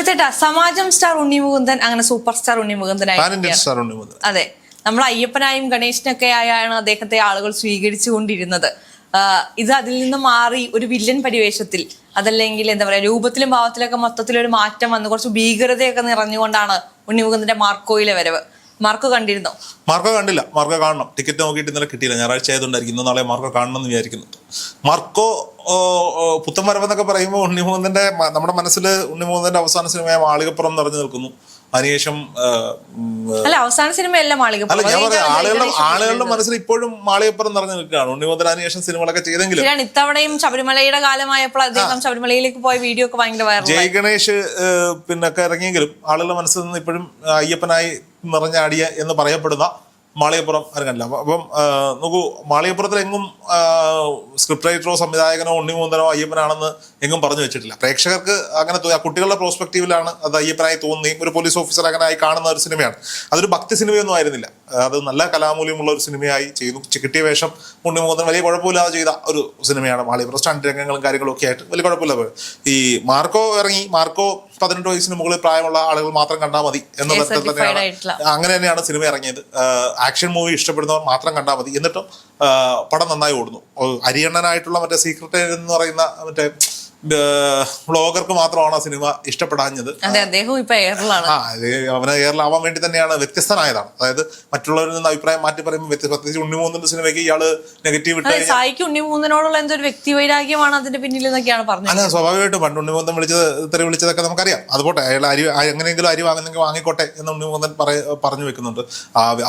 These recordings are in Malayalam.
രോഹിതേട്ടാ സമാജം സ്റ്റാർ ഉണ്ണി മുകുന്ദൻ അങ്ങനെ സൂപ്പർ സ്റ്റാർ ഉണ്ണി മുകുന്ദനായി അതെ നമ്മൾ അയ്യപ്പനായും ഗണേശനൊക്കെ ആയാണ് അദ്ദേഹത്തെ ആളുകൾ സ്വീകരിച്ചുകൊണ്ടിരുന്നത്. കൊണ്ടിരുന്നത് ഇത് അതിൽ നിന്ന് മാറി ഒരു വില്ലൻ പരിവേഷത്തിൽ അതല്ലെങ്കിൽ എന്താ പറയാ രൂപത്തിലും ഭാവത്തിലൊക്കെ മൊത്തത്തിലൊരു മാറ്റം വന്ന് കുറച്ച് ഭീകരതയൊക്കെ നിറഞ്ഞുകൊണ്ടാണ് ഉണ്ണിമുകുന്ദന്റെ മാർക്കോയിലെ വരവ്. മാർക്കോ കണ്ടിരുന്നോ? മാർക്കോ കണ്ടില്ല. മാർക്കോ കാണണം. ടിക്കറ്റ് നോക്കിയിട്ട് ഇന്നലെ കിട്ടിയില്ല. ഞായറാഴ്ച ആയതുകൊണ്ടായിരിക്കും ഇന്ന് നാളെ മാർക്കോ കാണണം എന്ന് വിചാരിക്കുന്നു. മാർക്കോ ഓ, ഓ, പുത്തൻ പറയുമ്പോൾ ഉണ്ണിമുകുന്ദന്റെ നമ്മുടെ മനസ്സിൽ ഉണ്ണിമുകുന്ദന്റെ അവസാന സിനിമയായ മാളികപ്പുറം എന്ന് പറഞ്ഞു നിൽക്കുന്നു. അതിനുശേഷം അല്ല അവസാന സിനിമയല്ല മാളികപ്പുറം. അല്ല ഞാൻ പറയാം ആളുകളുടെ ആളുകളുടെ മനസ്സിൽ ഇപ്പോഴും മാളികപ്പുറം നിറഞ്ഞു നിൽക്കുകയാണ്. ഉണ്ണിമുകുന്ദൻ അതിനുശേഷം സിനിമകളൊക്കെ ചെയ്തെങ്കിലും ശരിയാണ് ഇത്തവണയും ശബരിമലയുടെ കാലമായപ്പോൾ അദ്ദേഹം ശബരിമലയിലേക്ക് പോയ വീഡിയോ ഒക്കെ ഭയങ്കര വൈറൽ ജയ് ഗണേഷ് പിന്നൊക്കെ ഇറങ്ങിയെങ്കിലും ആളുകളുടെ മനസ്സിൽ നിന്ന് ഇപ്പോഴും അയ്യപ്പനായി നിറഞ്ഞാടിയ എന്ന് പറയപ്പെടുന്ന മാളികപ്പുറം കണ്ടില്ല അപ്പം നോക്കൂ മാളികപ്പുറത്തിൽ എങ്ങും സ്ക്രിപ്റ്റ് റൈറ്ററോ സംവിധായകനോ ഉണ്ണിമൂന്തനോ അയ്യപ്പനാണെന്ന് എങ്ങും പറഞ്ഞു വെച്ചിട്ടില്ല. പ്രേക്ഷകർക്ക് അങ്ങനെ തോന്നി കുട്ടികളുടെ പ്രോസ്പെക്റ്റീവിലാണ് അത് അയ്യപ്പനായി തോന്നുകയും ഒരു പോലീസ് ഓഫീസർ അങ്ങനെ ആയി കാണുന്ന ഒരു സിനിമയാണ് അതൊരു ഭക്തി സിനിമയൊന്നും ആയിരുന്നില്ല. അത് നല്ല കലാമൂല്യമുള്ള ഒരു സിനിമയായി ചെയ്തു. കിട്ടിയ വേഷം ഉണ്ണിമൂന്തൻ വലിയ കുഴപ്പമില്ലാതെ ചെയ്ത ഒരു സിനിമയാണ് മാളികപ്പുറം സ്റ്റണ്ട് രംഗങ്ങളും കാര്യങ്ങളും ഒക്കെ ആയിട്ട് വലിയ കുഴപ്പമില്ല. ഈ മാർക്കോ ഇറങ്ങി മാർക്കോ പതിനെട്ട് വയസ്സിന് മുകളിൽ പ്രായമുള്ള ആളുകൾ മാത്രം കണ്ടാൽ മതി എന്ന തരത്തിൽ തന്നെയാണ് അങ്ങനെ തന്നെയാണ് സിനിമ ഇറങ്ങിയത്. ആക്ഷൻ മൂവി ഇഷ്ടപ്പെടുന്നവർ മാത്രം കണ്ടാൽ മതി. എന്നിട്ടും പടം നന്നായി ഓടുന്നു. അരിയണ്ണനായിട്ടുള്ള മറ്റേ സീക്രട്ട് എന്ന് പറയുന്ന മറ്റേ വ്ളോഗർക്ക് മാത്രമാണ് ആ സിനിമ ഇഷ്ടപ്പെടാഞ്ഞത്. അവന് എയറിലാവാൻ വേണ്ടി തന്നെയാണ് വ്യത്യസ്തനായതാണ്. അതായത് മറ്റുള്ളവരിൽ നിന്ന് അഭിപ്രായം മാറ്റി പറയുമ്പോൾ പ്രത്യേകിച്ച് ഉണ്ണിമൂന്നിന്റെ സിനിമയ്ക്ക് ഇയാൾ നെഗറ്റീവ് ഇട്ട് ഉണ്ണിമൂന്നിനോടുള്ള എന്തൊരു വ്യക്തി വൈരാഗ്യമാണ് അതിന്റെ പിന്നിൽ എന്നൊക്കെയാണ് പറഞ്ഞത്. അല്ല സ്വാഭാവികമായിട്ടും പണ്ട് ഉണ്ണിമൂന്തൻ വിളിച്ചത് ഇത്ര വിളിച്ചതൊക്കെ നമുക്കറിയാം. അതുപോട്ടെ അയാൾ അരി എങ്ങനെയെങ്കിലും അരി വാങ്ങുന്നെങ്കിൽ വാങ്ങിക്കോട്ടെ എന്ന് ഉണ്ണിമൂന്തൻ പറഞ്ഞു വെക്കുന്നുണ്ട്.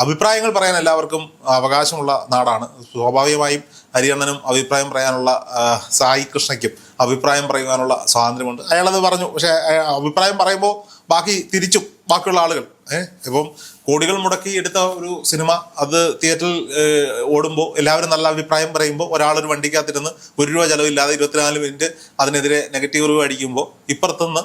അഭിപ്രായങ്ങൾ പറയാൻ എല്ലാവർക്കും അവകാശമുള്ള നാടാണ്. സ്വാഭാവികമായും ഹരിയണ്ണനും അഭിപ്രായം പറയാനുള്ള സായി കൃഷ്ണയ്ക്കും അഭിപ്രായം പറയുവാനുള്ള സ്വാതന്ത്ര്യമുണ്ട്. അയാളത് പറഞ്ഞു. പക്ഷേ അഭിപ്രായം പറയുമ്പോൾ ബാക്കി തിരിച്ചും ബാക്കിയുള്ള ആളുകൾ. ഏഹ് ഇപ്പം കോടികൾ മുടക്കി എടുത്ത ഒരു സിനിമ അത് തിയേറ്ററിൽ ഓടുമ്പോൾ എല്ലാവരും നല്ല അഭിപ്രായം പറയുമ്പോൾ ഒരാളൊരു വണ്ടിക്കകത്തിരുന്ന് ഒരു രൂപ ചിലവില്ലാതെ ഇരുപത്തിനാല് മിനിറ്റ് അതിനെതിരെ നെഗറ്റീവ് റിവ്യൂ അടിക്കുമ്പോൾ ഇപ്പുറത്തുനിന്ന്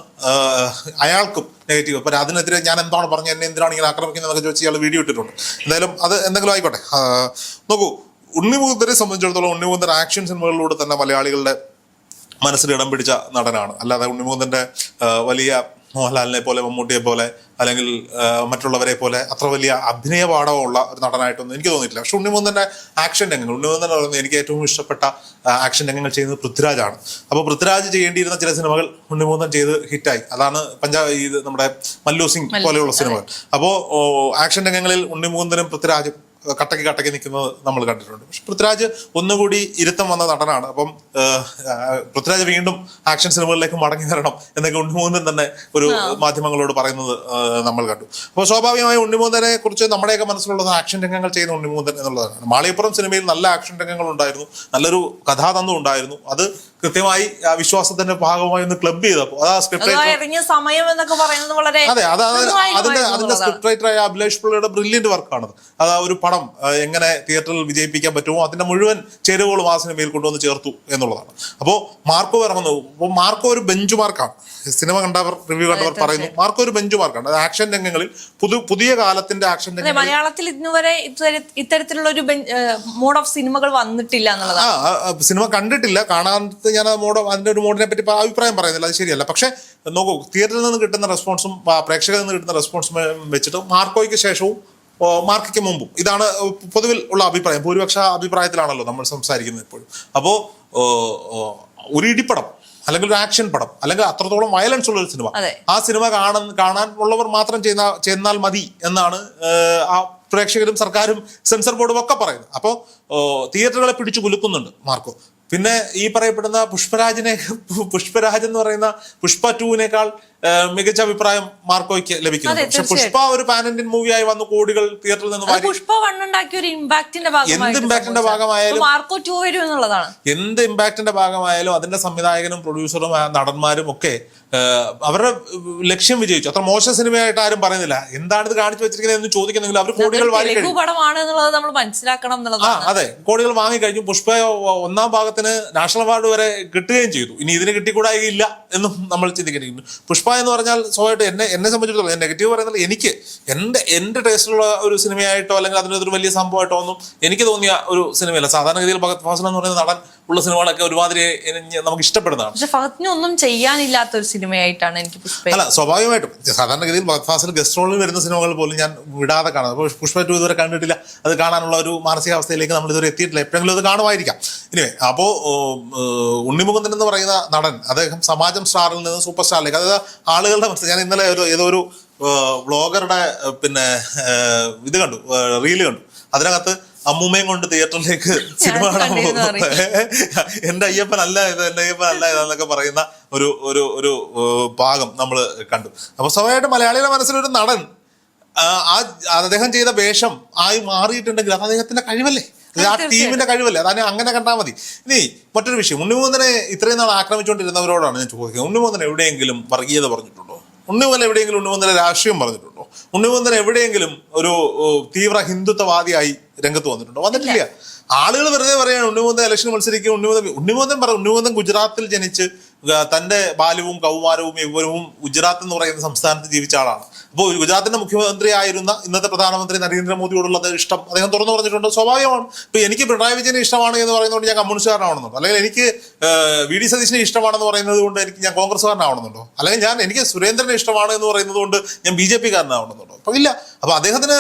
അയാൾക്കും നെഗറ്റീവ്. അപ്പം അതിനെതിരെ ഞാൻ എന്താണ് പറഞ്ഞത്? എന്നെ എന്തിനാണ് ഇങ്ങനെ ആക്രമിക്കുന്നതൊക്കെ ചോദിച്ച് ഇയാൾ വീഡിയോ ഇട്ടിട്ടുണ്ട്. എന്തായാലും അത് എന്തെങ്കിലും ആയിക്കോട്ടെ. നോക്കൂ ഉണ്ണിമുകുന്ദരെ സംബന്ധിച്ചിടത്തോളം ഉണ്ണിമുകുന്ദൻ ആക്ഷൻ സിനിമകളിലൂടെ തന്നെ മലയാളികളുടെ മനസ്സിൽ ഇടം പിടിച്ച നടനാണ്. അല്ലാതെ ഉണ്ണിമുകുന്ദന്റെ വലിയ മോഹൻലാലിനെ പോലെ മമ്മൂട്ടിയെ പോലെ അല്ലെങ്കിൽ മറ്റുള്ളവരെ പോലെ അത്ര വലിയ അഭിനയ പാഠമുള്ള ഒരു നടനായിട്ടൊന്നും എനിക്ക് തോന്നിയിട്ടില്ല. പക്ഷെ ഉണ്ണിമുകുന്ദന്റെ ആക്ഷൻ രംഗങ്ങൾ ഉണ്ണി മുകുന്ദൻ പറയുന്നത് എനിക്ക് ഏറ്റവും ഇഷ്ടപ്പെട്ട ആക്ഷൻ രംഗങ്ങൾ ചെയ്യുന്നത് പൃഥ്വിരാജാണ്. അപ്പോൾ പൃഥ്വിരാജ് ചെയ്യേണ്ടിയിരുന്ന ചില സിനിമകൾ ഉണ്ണിമുകുന്ദൻ ചെയ്ത് ഹിറ്റായി. അതാണ് പഞ്ചാബ് ഇത് നമ്മുടെ മല്ലു സിംഗ് പോലെയുള്ള സിനിമകൾ. അപ്പോൾ ആക്ഷൻ രംഗങ്ങളിൽ ഉണ്ണിമുകുന്ദനും പൃഥ്വിരാജും കട്ടക്ക് കട്ടക്ക് നിൽക്കുന്നത് നമ്മൾ കണ്ടിട്ടുണ്ട്. പക്ഷെ പൃഥ്വിരാജ് ഒന്നുകൂടി ഇരുത്തം വന്ന നടനാണ്. അപ്പം പൃഥ്വിരാജ് വീണ്ടും ആക്ഷൻ സിനിമകളിലേക്ക് മടങ്ങി വരണം എന്നൊക്കെ ഉണ്ണിമോഹനും തന്നെ ഒരു മാധ്യമങ്ങളോട് പറയുന്നത് നമ്മൾ കണ്ടു. അപ്പോൾ സ്വാഭാവികമായി ഉണ്ണിമോഹനെ കുറിച്ച് നമ്മുടെയൊക്കെ മനസ്സിലുള്ളത് ആക്ഷൻ രംഗങ്ങൾ ചെയ്യുന്ന ഉണ്ണിമോഹൻ എന്നുള്ളതാണ്. മാളിയപ്പുറം സിനിമയിൽ നല്ല ആക്ഷൻ രംഗങ്ങൾ ഉണ്ടായിരുന്നു നല്ലൊരു കഥാതന്ത്രം ഉണ്ടായിരുന്നു. അത് കൃത്യമായി ആ വിശ്വാസത്തിന്റെ ഭാഗമായി ഒന്ന് ക്ലബ് ചെയ്തപ്പോൾ അത് ആ സ്ക്രിപ്റ്റ് അതെ അത് അത് അതിന്റെ അതിന്റെ സ്ക്രിപ്റ്റ് സ്ക്രിപ്റ്റ് റൈറ്ററായ അഭിലേഷ് പിള്ളയുടെ ബ്രില്യന്റ് വർക്കാണത് അത് ആ ഒരു പടം എങ്ങനെ തിയേറ്ററിൽ വിജയിപ്പിക്കാൻ പറ്റുമോ അതിന്റെ മുഴുവൻ ചേരുവകളും ആ സിനിമയിൽ കൊണ്ടുവന്ന് ചേർത്തു എന്നുള്ളതാണ്. അപ്പോൾ മാർക്കോ ഇറങ്ങുന്നു. അപ്പോൾ മാർക്കോ ഒരു ബെഞ്ച് മാർക്കാണ് സിനിമ കണ്ടവർ റിവ്യൂ കണ്ടവർ പറയുന്നു മാർക്കോ ഒരു ബെഞ്ച് മാർക്കാണ് അത് ആക്ഷൻ രംഗങ്ങളിൽ പുതു പുതിയ കാലത്തിന്റെ ആക്ഷൻ രംഗങ്ങൾ മലയാളത്തിൽ ഇന്നുവരെ ഇത്തരത്തിലുള്ള ഒരു മോഡ് ഓഫ് സിനിമകൾ വന്നിട്ടില്ല എന്നുള്ളതാണ്. സിനിമ കണ്ടിട്ടില്ല. കാണാത്ത ഞാൻ ആ മോഡ് അതിന്റെ ഒരു മോഡിനെ പറ്റി അഭിപ്രായം പറയുന്നില്ല. അത് ശരിയല്ല. പക്ഷേ നോക്കൂ തിയേറ്ററിൽ നിന്ന് കിട്ടുന്ന റെസ്പോൺസും പ്രേക്ഷകരിൽ നിന്ന് കിട്ടുന്ന റെസ്പോൺസും വെച്ചിട്ട് മാർക്കോയ്ക്ക് ശേഷവും മാർക്കയ്ക്ക് മുമ്പും. ഇതാണ് പൊതുവിൽ ഉള്ള അഭിപ്രായം. ഭൂരിപക്ഷ അഭിപ്രായത്തിലാണല്ലോ നമ്മൾ സംസാരിക്കുന്നത് ഇപ്പോഴും. അപ്പോൾ ഒരു ഇടിപ്പടം അല്ലെങ്കിൽ ഒരു ആക്ഷൻ പടം അല്ലെങ്കിൽ അത്രത്തോളം വയലൻസ് ഉള്ള ഒരു സിനിമ ആ സിനിമ കാണാൻ കാണാൻ ഉള്ളവർ മാത്രം ചെയ്യുന്ന ചെന്നാൽ മതി എന്നാണ് ആ പ്രേക്ഷകരും സർക്കാരും സെൻസർ ബോർഡും ഒക്കെ പറയുന്നത്. അപ്പോൾ തിയേറ്ററുകളെ പിടിച്ചു കുലുക്കുന്നുണ്ട് മാർക്കോ. പിന്നെ ഈ പറയപ്പെടുന്ന പുഷ്പരാജിനെ പുഷ്പരാജ് എന്ന് പറയുന്ന പുഷ്പ ടൂവിനേക്കാൾ മികച്ച അഭിപ്രായം മാർക്കോയ്ക്ക് ലഭിക്കുന്നു. പക്ഷെ പുഷ്പ ഒരു പാനന്റിൻ മൂവിയായി വന്നു കോടികൾ തിയേറ്ററിൽ നിന്ന് അത് വാരി പുഷ്പ ഒരു ഇമ്പാക്ടിന്റെ എന്ത് ഇമ്പാക്ടിന്റെ ഭാഗമായാലും മാർക്കോ ടു വരും എന്നുള്ളതാണ്. എന്ത് ഇമ്പാക്ടിന്റെ ഭാഗമായാലും അതിന്റെ സംവിധായകനും പ്രൊഡ്യൂസറും നടന്മാരും ഒക്കെ അവരുടെ ലക്ഷ്യം വിജയിച്ചു. അത്ര മോശം സിനിമയായിട്ട് ആരും പറയുന്നില്ല. എന്താണ് ഇത് കാണിച്ചു വെച്ചിരിക്കുന്നത് എന്ന് ചോദിക്കുന്നെങ്കിൽ അവർ കോടികൾ വാങ്ങി മനസ്സിലാക്കണം ആ അതെ. കോടികൾ വാങ്ങിക്കഴിഞ്ഞു പുഷ്പ ഒന്നാം ഭാഗത്തിന് നാഷണൽ അവാർഡ് വരെ കിട്ടുകയും ചെയ്തു. ഇനി ഇതിന് കിട്ടിക്കൂടായില്ല എന്നും നമ്മൾ ചിന്തിക്കുന്നു പുഷ്പ എന്ന് പറഞ്ഞാൽ സ്വയമായിട്ട് എന്നെ എന്നെ സംബന്ധിച്ചിടത്തോളം നെഗറ്റീവ് പറയുന്നത് എനിക്ക് എന്റെ എന്റെ ടേസ്റ്റിലുള്ള ഒരു സിനിമയായിട്ടോ അല്ലെങ്കിൽ അതിനൊരു വലിയ സംഭവമായിട്ടോ ഒന്നും എനിക്ക് തോന്നിയ ഒരു സിനിമയല്ല. സാധാരണഗതിയിൽ ഭഗത് ഫാസൻ എന്ന് പറയുന്ന നടൻ ഉള്ള സിനിമകളൊക്കെ ഒരുമാതിരി നമുക്ക് ഇഷ്ടപ്പെടുന്നതാണ്. പക്ഷെ ഫഹദിനൊന്നും ചെയ്യാനില്ലാത്ത ഒരു സിനിമയായിട്ടാണ് എനിക്ക് പുഷ്പ അല്ല സ്വാഭാവികമായിട്ടും. സാധാരണഗതിയിൽ ഫാസിൽ ഗസ്റ്റ് റോളിൽ വരുന്ന സിനിമകൾ പോലും ഞാൻ വിടാതെ കാണാം. അപ്പോൾ പുഷ്പ ടു ഇതുവരെ കണ്ടിട്ടില്ല. അത് കാണാനുള്ള ഒരു മാനസികാവസ്ഥയിലേക്ക് നമ്മൾ ഇതുവരെ എത്തിയിട്ടില്ല. എപ്പോഴെങ്കിലും അത് കാണുമായിരിക്കാം. ഇനിവേ അപ്പോൾ ഉണ്ണിമുകുന്ദൻ എന്ന് പറയുന്ന നടൻ അദ്ദേഹം സമാജം സ്റ്റാറിൽ നിന്ന് സൂപ്പർ സ്റ്റാറിലേക്ക് അതായത് ആളുകളുടെ മനസ്സിൽ ഞാൻ ഇന്നലെ ഒരു ഏതോ ഒരു വ്ളോഗറുടെ പിന്നെ ഇത് കണ്ടു റീൽ കണ്ടു. അതിനകത്ത് അമ്മൂമ്മയും കൊണ്ട് തിയേറ്ററിലേക്ക് സിനിമ കാണാൻ പോകുന്നത് പോകുന്നു. എന്റെ അയ്യപ്പൻ അല്ല ഇത് എന്റെ അയ്യപ്പൻ അല്ല ഇതെന്നൊക്കെ പറയുന്ന ഒരു ഒരു ഒരു ഭാഗം നമ്മൾ കണ്ടു. അപ്പൊ സ്വാഭാവികമായിട്ട് മലയാളിയുടെ മനസ്സിലൊരു നടൻ ആ, അദ്ദേഹം ചെയ്ത വേഷം ആയി മാറിയിട്ടുണ്ടെങ്കിൽ അത് അദ്ദേഹത്തിന്റെ കഴിവല്ലേ? ആ ടീമിന്റെ കഴിവല്ലേ? അതാണ് അങ്ങനെ കണ്ടാൽ മതി. ഇനി മറ്റൊരു വിഷയം. ഉണ്ണിമൂന്നനെ ഇത്രയും നാൾ ആക്രമിച്ചുകൊണ്ടിരുന്നവരോടാണ് ഞാൻ ചോദിക്കുന്നത്. ഉണ്ണിമൂന്നൻ എവിടെയെങ്കിലും വർഗീയത പറഞ്ഞിട്ടുണ്ടോ? ഉണ്ണിമൂന്നൻ എവിടെയെങ്കിലും ഉണ്ണിമൂന്നനെ രാഷ്ട്രീയം പറഞ്ഞിട്ടുണ്ടോ? ഉണ്ണിമൂന്നൻ എവിടെയെങ്കിലും ഒരു തീവ്ര ഹിന്ദുത്വവാദിയായി രംഗത്ത് വന്നിട്ടുണ്ടോ? വന്നിട്ടില്ല. ആളുകൾ വെറുതെ പറയാണ് ഉണ്ണിമൂന്നൻ ഇലക്ഷൻ മത്സരിക്കും ഉണ്ണിമൂന്നൻ ഉണ്ണിമൂന്നൻ പറ ഉണ്ണിമൂന്നൻ ഗുജറാത്തിൽ ജനിച്ച് തന്റെ ബാല്യവും കൗമാരവും യൗവനവും ഗുജറാത്ത് എന്ന് പറയുന്ന സംസ്ഥാനത്ത് ജീവിച്ച ആളാണ്. അപ്പോൾ ഗുജറാത്തിന്റെ മുഖ്യമന്ത്രിയായിരുന്ന ഇന്നത്തെ പ്രധാനമന്ത്രി നരേന്ദ്രമോദിയോടുള്ള അത് ഇഷ്ടം. അദ്ദേഹം തുറന്നു പറഞ്ഞിട്ടുണ്ട് സ്വാഭാവികമാണ്. ഇപ്പൊ എനിക്ക് പിണറായി വിജയനെ ഇഷ്ടമാണ് എന്ന് പറയുന്നതുകൊണ്ട് ഞാൻ കമ്മ്യൂണിസ്റ്റുകാരനാണെന്നോ അല്ലെങ്കിൽ എനിക്ക് വി ഡി സതീശിനെ ഇഷ്ടമാണെന്ന് പറയുന്നത് കൊണ്ട് എനിക്ക് ഞാൻ കോൺഗ്രസ്സുകാരനാവണമെന്നുണ്ടോ? അല്ലെങ്കിൽ ഞാൻ എനിക്ക് സുരേന്ദ്രനെ ഇഷ്ടമാണ് എന്ന് പറയുന്നത് കൊണ്ട് ഞാൻ ബി ജെ പിക്കാരനാവണമെന്നുണ്ടോ? അപ്പൊ ഇല്ല. അപ്പൊ അദ്ദേഹത്തിന്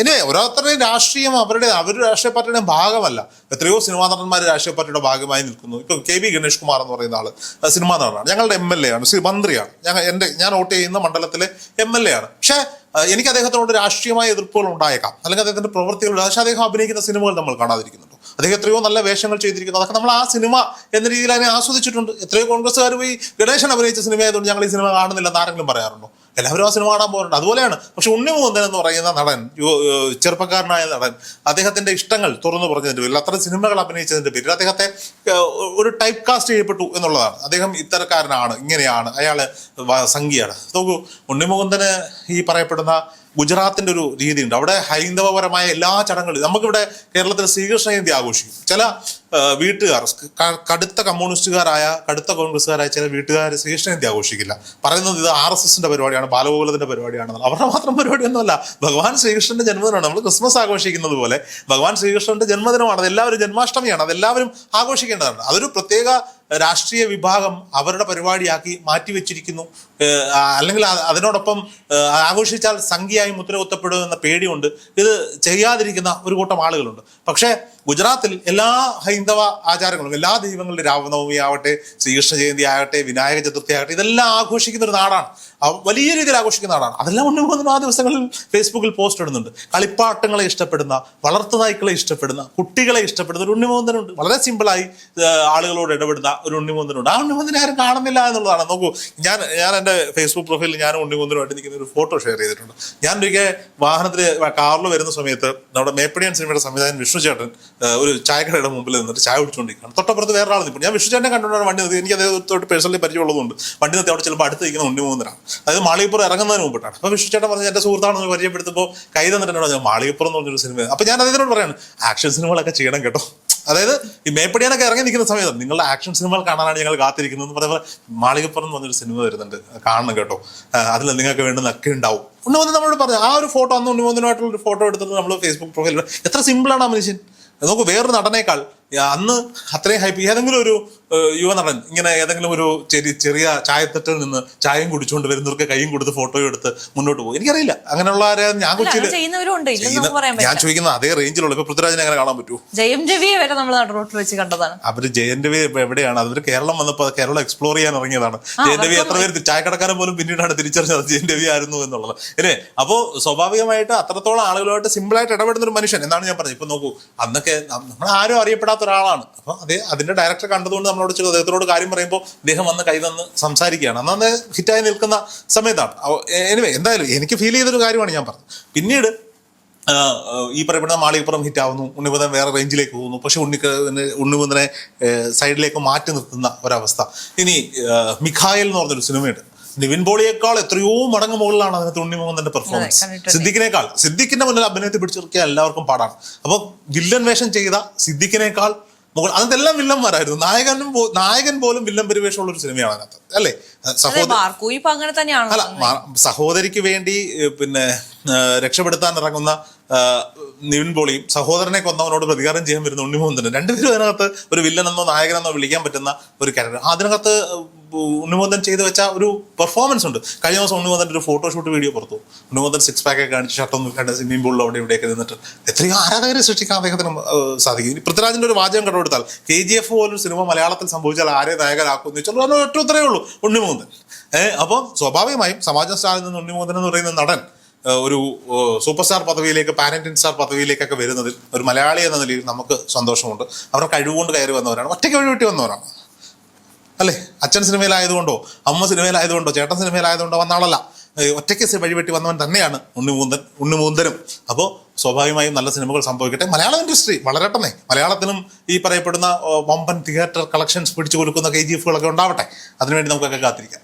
ഇനി ഓരോരുത്തരുടെയും രാഷ്ട്രീയം അവരുടെ അവരുടെ രാഷ്ട്രീയ പാർട്ടിയുടെ ഭാഗമല്ല. എത്രയോ സിനിമാ നടന്മാർ രാഷ്ട്രീയ പാർട്ടിയുടെ ഭാഗമായി നിൽക്കുന്നു. ഇപ്പൊ കെ വി ഗണേഷ് കുമാർ എന്ന് പറയുന്ന ആൾ സിനിമാ നടനാണ്. ഞങ്ങളുടെ എം എൽ എ ആണ് മന്ത്രിയാണ്. ഞങ്ങൾ എന്റെ ഞാൻ വോട്ട് ചെയ്യുന്ന മണ്ഡലത്തിലെ എം എൽ എ ആണ്. പക്ഷേ എനിക്ക് അദ്ദേഹത്തിനോട് രാഷ്ട്രീയമായ എതിർപ്പുകൾ ഉണ്ടായേക്കാം. അല്ലെങ്കിൽ അദ്ദേഹത്തിന്റെ പ്രവൃത്തികൾ പക്ഷേ അദ്ദേഹം അഭിനയിക്കുന്ന സിനിമകൾ നമ്മൾ കാണാതിരിക്കുന്നുണ്ട്. അദ്ദേഹം എത്രയോ നല്ല വേഷങ്ങൾ ചെയ്തിരിക്കുന്നു. അതൊക്കെ നമ്മൾ ആ സിനിമ എന്ന രീതിയിൽ അതിനെ ആസ്വദിച്ചിട്ടുണ്ട്. എത്രയോ കോൺഗ്രസ്സുകാർ പോയി ഗണേശൻ അഭിനയിച്ച സിനിമ ആയതുകൊണ്ട് ഞങ്ങൾ ഈ സിനിമ കാണുന്നില്ലെന്ന് ആരെങ്കിലും പറയാറുണ്ടോ? എല്ലാവരും ആ സിനിമ കാണാൻ പോകുന്നുണ്ട് അതുപോലെയാണ്. പക്ഷെ ഉണ്ണിമുകുന്ദൻ എന്ന് പറയുന്ന നടൻ ചെറുപ്പക്കാരനായ നടൻ അദ്ദേഹത്തിന്റെ ഇഷ്ടങ്ങൾ തുറന്നു പറഞ്ഞതിന്റെ പേരിൽ അത്തരം സിനിമകൾ അഭിനയിച്ചതിന്റെ പേരിൽ അദ്ദേഹത്തെ ഒരു ടൈപ്പ് കാസ്റ്റ് ചെയ്യപ്പെട്ടു എന്നുള്ളതാണ്. അദ്ദേഹം ഇത്തരക്കാരനാണ് ഇങ്ങനെയാണ് അയാൾ വ- സംഖ്യയാണ് നോക്കൂ ഉണ്ണിമുകുന്ദന് ഈ പറയപ്പെടുന്ന ഗുജറാത്തിന്റെ ഒരു രീതിയുണ്ട്. അവിടെ ഹൈന്ദവപരമായ എല്ലാ ചടങ്ങുകളും നമുക്കിവിടെ കേരളത്തിൽ ശ്രീകൃഷ്ണ ജയന്തി ആഘോഷിക്കും. ചില വീട്ടുകാർ കടുത്ത കമ്മ്യൂണിസ്റ്റുകാരായ കടുത്ത കോൺഗ്രസ്സുകാരായ ചില വീട്ടുകാർ ശ്രീകൃഷ്ണ ജയന്തി ആഘോഷിക്കില്ല. പറയുന്നത് ഇത് ആർ എസ് എസിന്റെ പരിപാടിയാണ് ബാലഗോകുലത്തിന്റെ പരിപാടിയാണെന്ന് അവരുടെ മാത്രം പരിപാടിയൊന്നുമല്ല. ഭഗവാൻ ശ്രീകൃഷ്ണന്റെ ജന്മദിനമാണ്. നമ്മൾ ക്രിസ്മസ് ആഘോഷിക്കുന്നത് പോലെ ഭഗവാൻ ശ്രീകൃഷ്ണന്റെ ജന്മദിനമാണ്. അതെല്ലാവരും ജന്മാഷ്ടമിയാണ്. അതെല്ലാവരും ആഘോഷിക്കേണ്ടതാണ്. അതൊരു പ്രത്യേക രാഷ്ട്രീയ വിഭാഗം അവരുടെ പരിപാടിയാക്കി മാറ്റിവെച്ചിരിക്കുന്നു. അല്ലെങ്കിൽ അതിനോടൊപ്പം ആഘോഷിച്ചാൽ സംഖ്യയായി മുദ്ര കുത്തപ്പെടുമെന്ന പേടിയുണ്ട്. ഇത് ചെയ്യാതിരിക്കുന്ന ഒരു കൂട്ടം ആളുകളുണ്ട്. പക്ഷേ ഗുജറാത്തിൽ എല്ലാ ഹൈന്ദവ ആചാരങ്ങളും എല്ലാ ദൈവങ്ങളുടെ രാമനവമി ആവട്ടെ ശ്രീകൃഷ്ണ ജയന്തി ആകട്ടെ വിനായക ചതുർത്ഥി ആകട്ടെ ഇതെല്ലാം ആഘോഷിക്കുന്ന ഒരു നാടാണ്. വലിയ രീതിയിൽ ആഘോഷിക്കുന്ന നാടാണ്. അതെല്ലാം ഉണ്ണിമുകുന്ദൻ ആ ദിവസങ്ങളിൽ ഫേസ്ബുക്കിൽ പോസ്റ്റ് ഇടുന്നുണ്ട്. കളിപ്പാട്ടങ്ങളെ ഇഷ്ടപ്പെടുന്ന വളർത്തുനായ്ക്കളെ ഇഷ്ടപ്പെടുന്ന കുട്ടികളെ ഇഷ്ടപ്പെടുന്ന ഒരു ഉണ്ണിമോന്തനുണ്ട് വളരെ സിമ്പിളായി ആളുകളോട് ഇടപെടുന്ന ഒരു ഉണ്ണിമോന്തനുണ്ട് ആ ഉണ്ണിമുകുന്ദനെ ആരും കാണുന്നില്ല എന്നുള്ളതാണ്. നോക്കൂ ഞാൻ ഞാൻ എന്റെ ഫേസ്ബുക്ക് പ്രൊഫൈലിൽ ഞാൻ ഉണ്ണിമോന്തനുമായിട്ട് നിൽക്കുന്ന ഒരു ഫോട്ടോ ഷെയർ ചെയ്തിട്ടുണ്ട്. ഞാൻ ഒരിക്കൽ വാഹനത്തിൽ കാറിൽ വരുന്ന സമയത്ത് നമ്മുടെ മേപ്പടിയൻ സിനിമയുടെ സംവിധായകൻ വിഷ്ണു ചേട്ടൻ ഒരു ചായക്കടയുടെ മുമ്പിൽ നിന്നിട്ട് ചായ കുടിച്ചുകൊണ്ടിരിക്കുകയാണ് തൊട്ടപ്പുറത്ത് വേറെ ആൾ നിൽക്കും ഞാൻ വിഷ്ണു ചേട്ടനെ കണ്ടുകൊണ്ടാണ് വണ്ടി നിർത്തി എനിക്ക് അദ്ദേഹത്തോട്ട് പേഴ്സണലി പരിചയമുള്ളതുകൊണ്ട് വണ്ടി നിർത്തി അവിടെ ചിലപ്പോൾ അടുത്ത് നിൽക്കുന്ന മൂന്നിനാണ് അതായത് മാളികപ്പുറം ഇറങ്ങുന്നതിന് മുമ്പിട്ടാണ്. അപ്പോൾ വിഷു ചേട്ടൻ പറഞ്ഞ് എന്റെ സുഹൃത്താണെന്ന് പരിചയപ്പെടുത്തുമ്പോൾ കൈ തന്നിട്ടുണ്ടോ ഞാൻ മാളികപ്പുറം എന്ന് പറഞ്ഞൊരു സിനിമ അപ്പോൾ ഞാൻ അദ്ദേഹത്തിനോട് പറയാണ് ആക്ഷൻ സിനിമകളൊക്കെ ചെയ്യണം കേട്ടോ. അതായത് ഈ മേപ്പടിയാനൊക്കെ ഇറങ്ങി നിൽക്കുന്ന സമയത്ത് നിങ്ങളുടെ ആക്ഷൻ സിനിമകൾ കാണാനാണ് ഞങ്ങൾ കാത്തിരിക്കുന്നത് പറയുമ്പോൾ മാളികപ്പുറം എന്ന് പറഞ്ഞൊരു സിനിമ വരുന്നുണ്ട്. കാണണം കേട്ടോ. അതിൽ നിങ്ങൾക്ക് വേണ്ടുന്നൊക്കെ ഉണ്ടാവും. ഉണ്ണിമോന്ന് നമ്മളോട് പറഞ്ഞു ആ ഒരു ഫോട്ടോ അന്ന് ഉണ്ണിമോന്നുമായിട്ടുള്ള ഒരു ഫോട്ടോ എടുത്തിട്ട് നമ്മൾ ഫേസ്ബുക്ക് പ്രൊഫൈലിൽ എത്ര സിമ്പിളാണ് ആ മനുഷ്യൻ? നോക്കൂ വേറൊരു നടനേക്കാൾ അന്ന് അത്രയും ഹൈപ്പ് ഏതെങ്കിലും ഒരു യുവ യുവനടൻ ഇങ്ങനെ ഏതെങ്കിലും ഒരു ചെറിയ ചെറിയ ചായത്തട്ടിൽ നിന്ന് ചായയും കുടിച്ചുകൊണ്ട് വരുന്നവർക്ക് കൈയും കൊടുത്ത് ഫോട്ടോയും എടുത്ത് മുന്നോട്ട് പോകും. എനിക്കറിയില്ല. അങ്ങനെയുള്ള ആരെ ഞാൻ കൊച്ചിയിൽ ഞാൻ ചോദിക്കുന്ന അതേ റേഞ്ചിലുള്ള ഇപ്പൊ പൃഥ്വിരാജിനെ അങ്ങനെ കാണാൻ പറ്റൂ ജയം രവിയെ വരെ നമ്മൾ റോട്ടിൽ വെച്ച് കണ്ടതാണ്. അവർ ജയൻ രവി എവിടെയാണ്? അവർ കേരളം വന്നപ്പോ കേരളം എക്സ്പ്ലോർ ചെയ്യാൻ ഇറങ്ങിയതാണ്. ജയൻ രവി എത്ര പേര് ചായക്കടക്കാരൻ പോലും പിന്നീടാണ് തിരിച്ചറിഞ്ഞത് ജയൻ രവി ആയിരുന്നു എന്നുള്ളത്. അല്ലേ? അപ്പോ സ്വാഭാവികമായിട്ട് അത്രത്തോളം ആളുകളുമായിട്ട് സിമ്പിൾ ആയിട്ട് ഇടപെടുന്ന ഒരു മനുഷ്യൻ എന്നാണ് ഞാൻ പറഞ്ഞത്. ഇപ്പൊ നോക്കൂ അന്നൊക്കെ നമ്മൾ ആരും അറിയപ്പെടാത്ത ഒരാളാണ്. അപ്പൊ അദ്ദേഹം അതിന്റെ ഡയറക്ടർ കണ്ടതുകൊണ്ട് നമ്മളോട് ചില അദ്ദേഹത്തിനോട് കാര്യം പറയുമ്പോൾ അദ്ദേഹം വന്ന് കൈ തന്ന് സംസാരിക്കുകയാണ്. അന്ന് ഹിറ്റായി നിൽക്കുന്ന സമയത്താണ് എനിവേ എന്തായാലും എനിക്ക് ഫീൽ ചെയ്തൊരു കാര്യമാണ് ഞാൻ പറഞ്ഞത്. പിന്നീട് ഈ പറയപ്പെടുന്ന മാളികപ്പുറം ഹിറ്റാവുന്നു ഉണ്ണിമുതൻ വേറെ റേഞ്ചിലേക്ക് പോകുന്നു. പക്ഷെ ഉണ്ണിക്ക് ഉണ്ണിമുതനെ സൈഡിലേക്ക് മാറ്റി നിർത്തുന്ന ഒരവസ്ഥ. ഇനി മിഖായൽ എന്ന് പറഞ്ഞൊരു സിനിമയുണ്ട്. നിവിൻ പോളിയേക്കാൾ എത്രയോ മടങ്ങ് മുകളിലാണ് അതിനകത്ത് ഉണ്ണിമുകുന്ദന്റെ പെർഫോമൻസ് കണ്ടിട്ടുണ്ട്. സിദ്ദിഖിനേക്കാൾ സിദ്ദിഖിന്റെ മുന്നിൽ അഭിനയത്തെ പിടിച്ചിറക്കിയ എല്ലാവർക്കും പാടാണ്. അപ്പൊ വില്ലൻ വേഷം ചെയ്ത സിദ്ദിഖിനേക്കാൾ മുകൾ അതെല്ലാം വില്ലന്മാരായിരുന്നു നായകനും നായകൻ പോലും വില്ലൻ പരിവേഷമുള്ള ഒരു സിനിമയാണ് അതിനകത്ത്. അല്ലേ? തന്നെയാണ് അല്ല സഹോദരിക്ക് വേണ്ടി പിന്നെ രക്ഷപ്പെടുത്താൻ ഇറങ്ങുന്ന നിവിൻ പോളിയും സഹോദരനെ കൊന്നവനോട് പ്രതികാരം ചെയ്യാൻ വരുന്ന ഉണ്ണിമോഹന്തനും രണ്ടുപേരും അതിനകത്ത് ഒരു വില്ലനെന്നോ നായകനെന്നോ വിളിക്കാൻ പറ്റുന്ന ഒരു ക്യാരക്ടർ അതിനകത്ത് ഉണ്ണിമുന്തൻ ചെയ്തു വെച്ച ഒരു പെർഫോമൻസ് ഉണ്ട്. കഴിഞ്ഞ ദിവസം ഉണ്ണിമുന്തൻ ഒരു ഫോട്ടോഷൂട്ട് വീഡിയോ പുറത്തു. ഉണ്ണിമുന്തൻ സിക്സ് പാക്ക് ഒക്കെ കാണിച്ച് ഷർട്ടൊന്നും കണ്ട് സ്വിമ്മിംഗ് പൂളിൽ അവിടെ ഇവിടെയൊക്കെ നിന്നിട്ട് എത്രയോ ആരാധകരെ സൃഷ്ടിക്കാൻ അദ്ദേഹത്തിന് സാധിക്കും. ഇനി പൃഥ്വിരാജിന്റെ ഒരു വാചകം കണ്ടുകൊടുത്താൽ കെ ജി എഫ് പോലൊരു സിനിമ മലയാളത്തിൽ സംഭവിച്ചാൽ ആരെ നായകരാക്കും എന്ന് വെച്ചാൽ ഒറ്റ ഉത്തരേ ഉള്ളൂ ഉണ്ണിമോദൻ. ഏഹ് അപ്പം സ്വാഭാവികമായും സമാജ സ്റ്റാറിൽ നിന്ന് ഉണ്ണിമോദൻ എന്ന് പറയുന്ന നടൻ ഒരു സൂപ്പർ സ്റ്റാർ പദവിയിലേക്ക് പാനന്റിൻ സ്റ്റാർ പദവിയിലേക്കൊക്കെ വരുന്നതിൽ ഒരു മലയാളി എന്ന നിലയിൽ നമുക്ക് സന്തോഷമുണ്ട്. അവരുടെ കഴിവുകൊണ്ട് കയറി വന്നവരാണ്. ഒറ്റയ്ക്ക് വഴിവിട്ടി വന്നവരാണ്. അല്ലേ? അച്ഛൻ സിനിമയിലായതുകൊണ്ടോ അമ്മ സിനിമയിലായതുകൊണ്ടോ ചേട്ടൻ സിനിമയിലായതുകൊണ്ടോ വന്ന ആളല്ല. ഒറ്റയ്ക്ക് വഴിവെട്ടി വന്നവൻ തന്നെയാണ് ഉണ്ണിമൂന്തൻ ഉണ്ണിമൂന്തനും. അപ്പോൾ സ്വാഭാവികമായും നല്ല സിനിമകൾ സംഭവിക്കട്ടെ. മലയാള ഇൻഡസ്ട്രി വളരട്ടെന്നേ. മലയാളത്തിനും ഈ പറയപ്പെടുന്ന വമ്പൻ തിയേറ്റർ കളക്ഷൻസ് പിടിച്ചു കൊടുക്കുന്ന കെ ജി എഫുകളൊക്കെ ഉണ്ടാവട്ടെ. അതിനുവേണ്ടി നമുക്കൊക്കെ കാത്തിരിക്കാം.